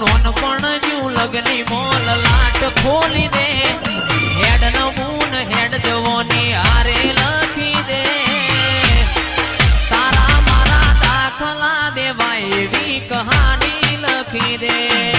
Non પણ જ્યું લગની mall લાટ ખોલી દે. હેડ ન હેડ જવોની હારે લખી દે. તારા મારા દાખલા દેવાય એવી કહાની લખી દે.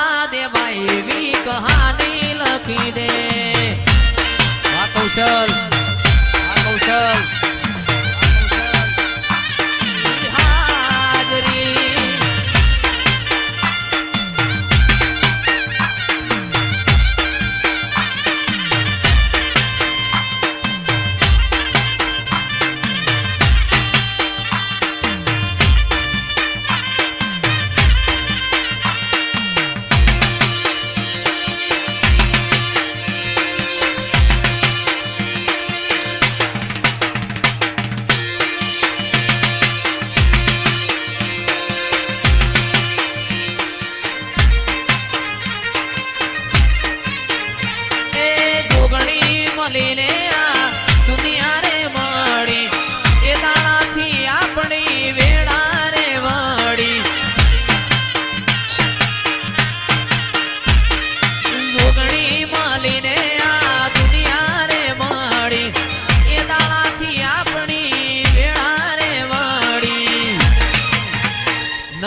ચાલા દેવાય એવી કહાની લખી દે. કૌશલ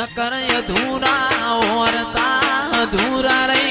ન કર અધૂરા ઓરતા અધૂરા રે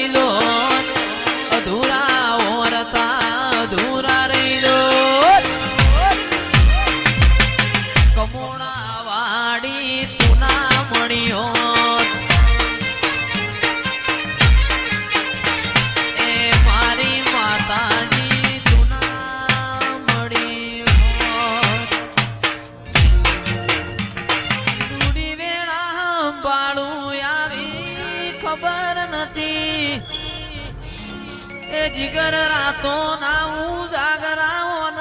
એ જીગર રાતો ના હું જાગરાઓ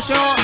で。